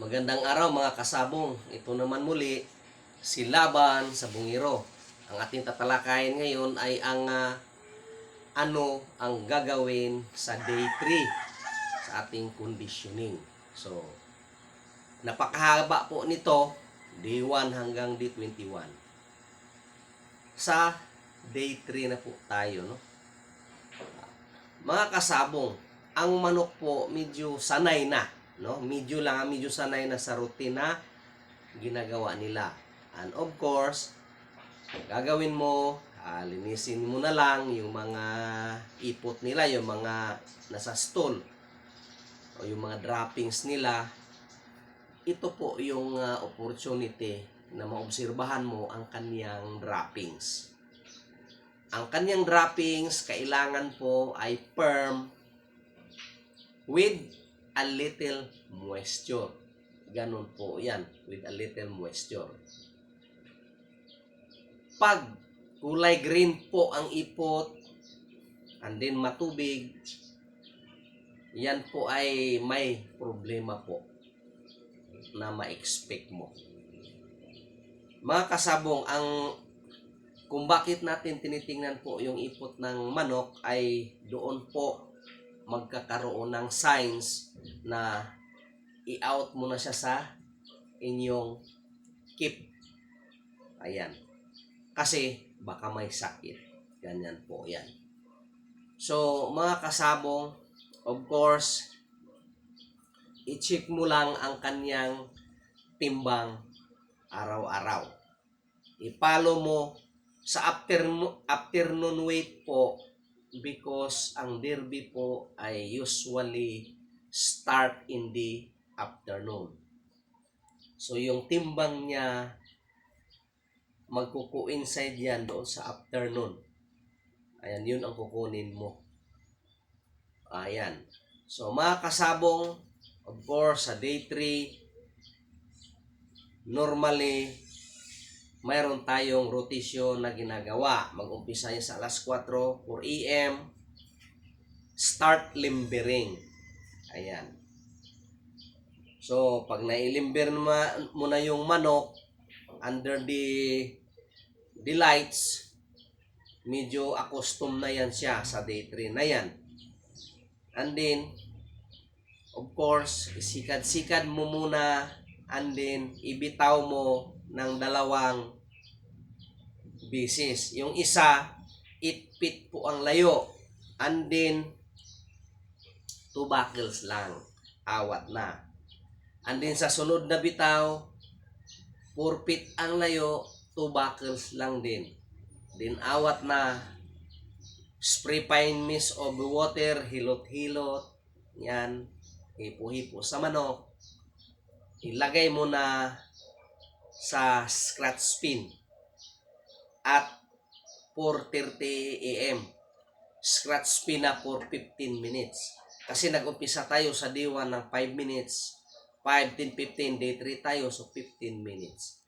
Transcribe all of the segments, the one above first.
Magandang araw mga kasabong. Ito naman muli si Laban sa Bungiro. Ang ating tatalakayin ngayon ay ang ah, ano ang gagawin sa day 3 sa ating conditioning. So, napakahaba po nito, day 1 hanggang day 21. Sa day 3 na po tayo, no? Mga kasabong, ang manok po medyo sanay na, no? Medyo lang, medyo sanay na sa routine na ginagawa nila. And of course, gagawin mo, ah, linisin mo na lang yung mga ipot nila, yung mga nasa stall o yung mga droppings nila. Ito po yung ah, opportunity na maobserbahan mo ang kaniyang droppings. Ang kanyang droppings, kailangan po ay firm with a little moisture. Ganon po yan, with a little moisture. Pag kulay green po ang ipot, and then matubig, yan po ay may problema po na ma-expect mo. Mga kasabong, ang kung bakit natin tinitingnan po yung ipot ng manok ay doon po magkakaroon ng signs na i-out mo na siya sa inyong keep. Ayan. Kasi baka may sakit. Ganyan po yan. So, mga kasabong, of course, i-check mo lang ang kanyang timbang araw-araw. I-follow mo sa afternoon, afternoon weight po because ang derby po ay usually start in the afternoon. So yung timbang niya magkuku-inside yan doon sa afternoon. Ayan, yun ang kukunin mo. Ayan. So mga kasabong, of course, sa day 3, normally, mayroon tayong rotation na ginagawa. Mag-umpisa yan sa alas 4, 4 a.m. Start limbering. Ayan. So, pag nailimber mo na yung manok under the the lights, medyo accustom na yan siya sa day 3 na yan. And then, of course, isikad-sikad mo muna and then ibitaw mo ng dalawang bisis. Yung isa, 8 feet po ang layo. And then, two buckles lang. Awat na. And then sa sunod na bitaw, 4 feet ang layo, two buckles lang din. Then awat na, spray fine mist of water, hilot-hilot. Yan. Hipo-hipo sa manok. Ilagay mo na sa scratch spin at 4.30 a.m. Scratch spin na for 15 minutes. Kasi nag-umpisa tayo sa D1 ng 5 minutes. 5, 10, 15. Day 3 tayo so 15 minutes.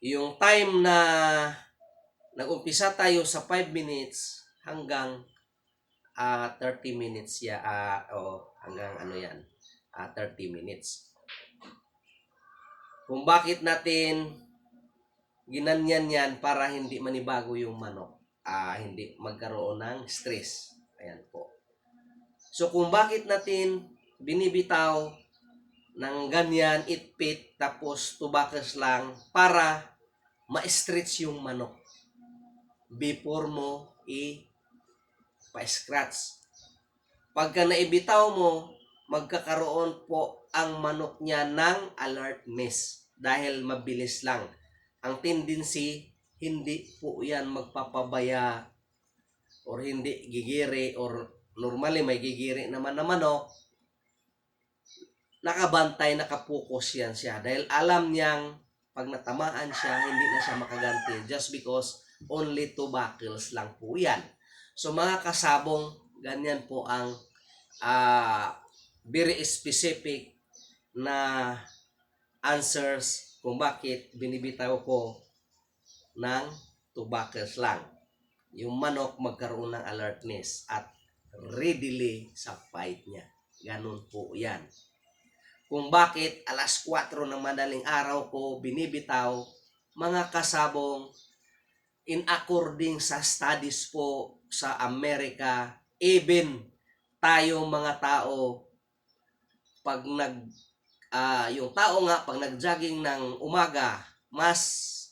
Yung time na nag-umpisa tayo sa 5 minutes hanggang ah 30 minutes ya ah o hanggang ano yan ah 30 minutes kung bakit natin ginanyan yan para hindi manibago yung manok. Ah, hindi magkaroon ng stress. Ayan po. So kung bakit natin binibitaw ng ganyan, itpit, tapos tubakas lang para ma-stretch yung manok before mo i-pa-scratch. Pagka naibitaw mo, magkakaroon po ang manok niya ng alertness dahil mabilis lang. Ang tendency, hindi po yan magpapabaya or hindi gigiri or normally may gigiri naman na manok, nakabantay, nakapokus yan siya. Dahil alam niyang pag natamaan siya, hindi na siya makaganti just because only two buckles lang po yan. So mga kasabong, ganyan po ang ah very specific na answers kung bakit binibitaw ko ng buckles lang. Yung manok magkaroon ng alertness at readily sa fight niya. Ganun po yan. kung bakit alas 4 ng madaling araw ko binibitaw mga kasabong in according sa studies po sa Amerika even tayo mga tao pag nag ah, yung tao nga pag nag-jogging ng umaga mas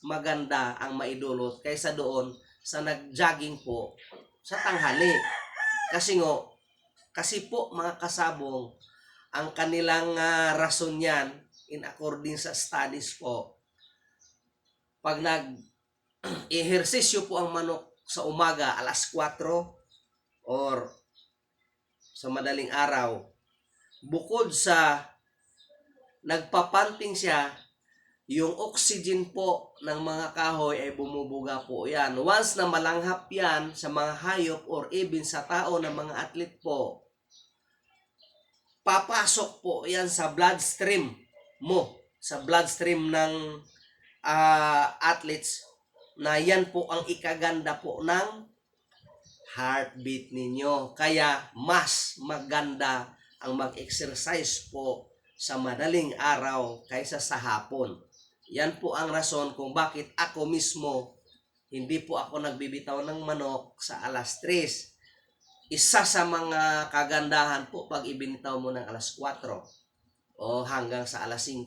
maganda ang maidulot kaysa doon sa nag-jogging po sa tanghali. Kasi nga kasi po mga kasabong ang kanilang ah, rason yan in according sa studies po pag nag ehersisyo po ang manok sa umaga alas 4 or sa madaling araw bukod sa nagpapanting siya yung oxygen po ng mga kahoy ay bumubuga po yan. Once na malanghap yan sa mga hayop or even sa tao ng mga atlet po, papasok po yan sa bloodstream mo, sa bloodstream ng ah, athletes na yan po ang ikaganda po ng heartbeat ninyo. Kaya mas maganda ang mag-exercise po sa madaling araw kaysa sa hapon. Yan po ang rason kung bakit ako mismo hindi po ako nagbibitaw ng manok sa alas 3. Isa sa mga kagandahan po pag ibinitaw mo ng alas 4 o hanggang sa alas 5.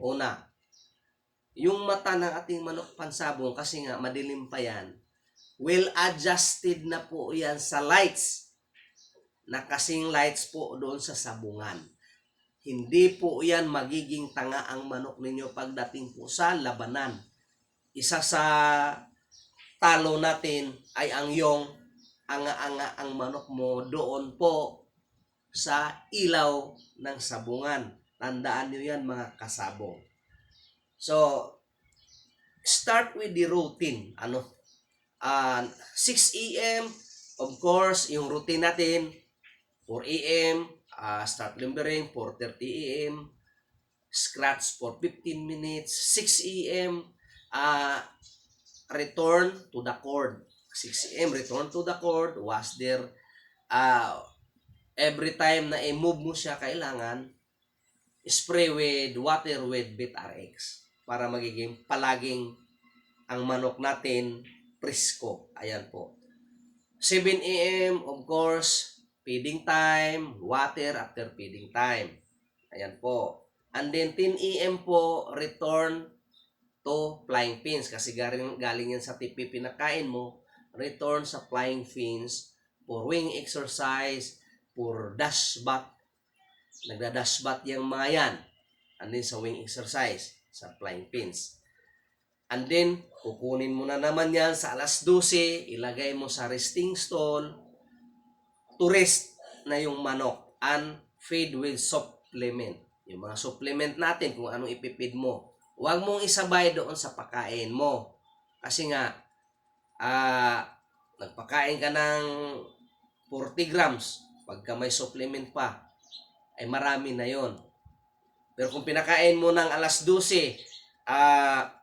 Una, yung mata ng ating manok pansabong kasi nga madilim pa yan, well adjusted na po yan sa lights na kasing lights po doon sa sabungan. Hindi po yan magiging tanga ang manok ninyo pagdating po sa labanan. Isa sa talo natin ay ang yung anga-anga ang manok mo doon po sa ilaw ng sabungan. Tandaan nyo yan mga kasabong. So, start with the routine. Ano? Ah, 6 a.m. Of course, yung routine natin, 4 a.m. ah, start limbering, 4.30 a.m. Scratch for 15 minutes. 6 a.m. ah, return to the cord. 6 a.m. return to the cord. Was there ah, every time na i-move mo siya, kailangan spray with water with BitRX para magiging palaging ang manok natin presko. Ayan po. 7 a.m. of course, feeding time, water after feeding time. Ayan po. And then 10 a.m. po, return to flying fins. Kasi galing, galing yan sa tipi pinakain mo, return sa flying fins for wing exercise, for dash back. Nagda-dash back yung mga yan. And then sa wing exercise, sa flying pins. And then, kukunin mo na naman yan sa alas 12, ilagay mo sa resting stall, to rest na yung manok and feed with supplement. Yung mga supplement natin kung anong ipipid mo. Huwag mong isabay doon sa pakain mo. Kasi nga, ah, nagpakain ka ng 40 grams, pagka may supplement pa, ay marami na yon. Pero kung pinakain mo ng alas 12, ah,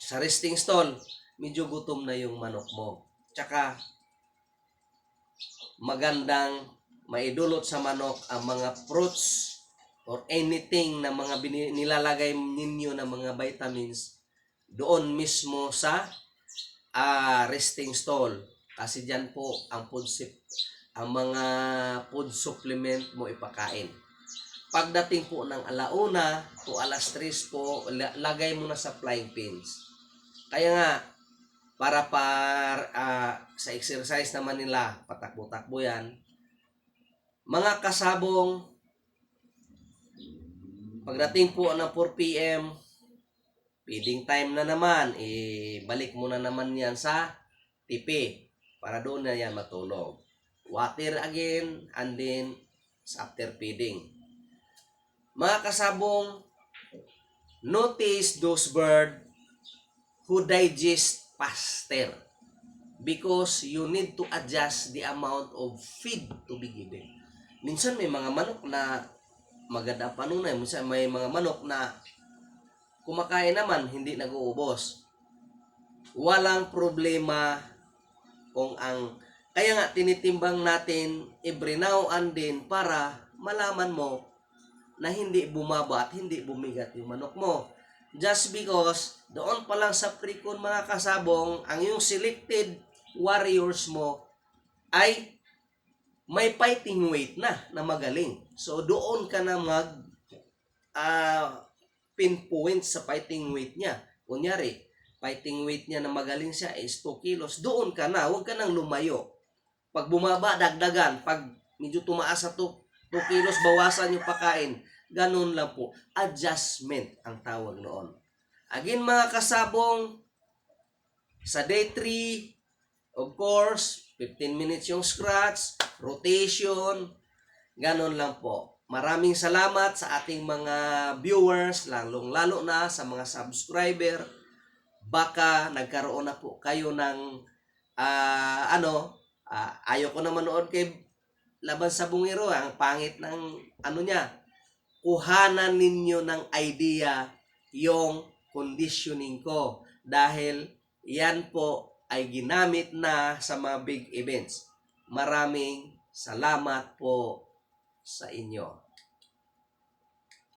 sa resting stall, medyo gutom na yung manok mo. Tsaka, magandang maidulot sa manok ang mga fruits or anything na mga nilalagay ninyo na mga vitamins doon mismo sa ah, resting stall. Kasi dyan po ang food ang mga food supplement mo ipakain. Pagdating po ng alauna to alas 3 po, la- lagay mo na sa flying pins. Kaya nga, para par ah, sa exercise naman nila, patakbo-takbo yan, mga kasabong, pagdating po ng 4 p.m., feeding time na naman, eh, balik mo na naman yan sa tipi para doon na yan matulog. Water again, and then after feeding. Mga kasabong, notice those bird who digest faster because you need to adjust the amount of feed to be given. Minsan may mga manok na maganda pa nun eh. Minsan may mga manok na kumakain naman, hindi nag-uubos. Walang problema kung ang... Kaya nga, tinitimbang natin every now and then para malaman mo na hindi bumaba at hindi bumigat yung manok mo. Just because doon pa lang sa pre-con mga kasabong, ang yung selected warriors mo ay may fighting weight na na magaling. So doon ka na mag ah, pinpoint sa fighting weight niya. Kunyari, fighting weight niya na magaling siya is 2 kilos. Doon ka na, huwag ka nang lumayo. Pag bumaba, dagdagan. Pag medyo tumaas sa 2, 2 kilos, bawasan yung pagkain. Ganun lang po. Adjustment ang tawag noon. Again mga kasabong, sa day 3, of course, 15 minutes yung scratch, rotation, ganun lang po. Maraming salamat sa ating mga viewers, lalong lalo na sa mga subscriber. Baka nagkaroon na po kayo ng ah, ano, ah, ayaw ko na manood kay Laban sa Bungiro, ang pangit ng ano niya. Kuhanan ninyo ng idea yung conditioning ko dahil yan po ay ginamit na sa mga big events. Maraming salamat po sa inyo.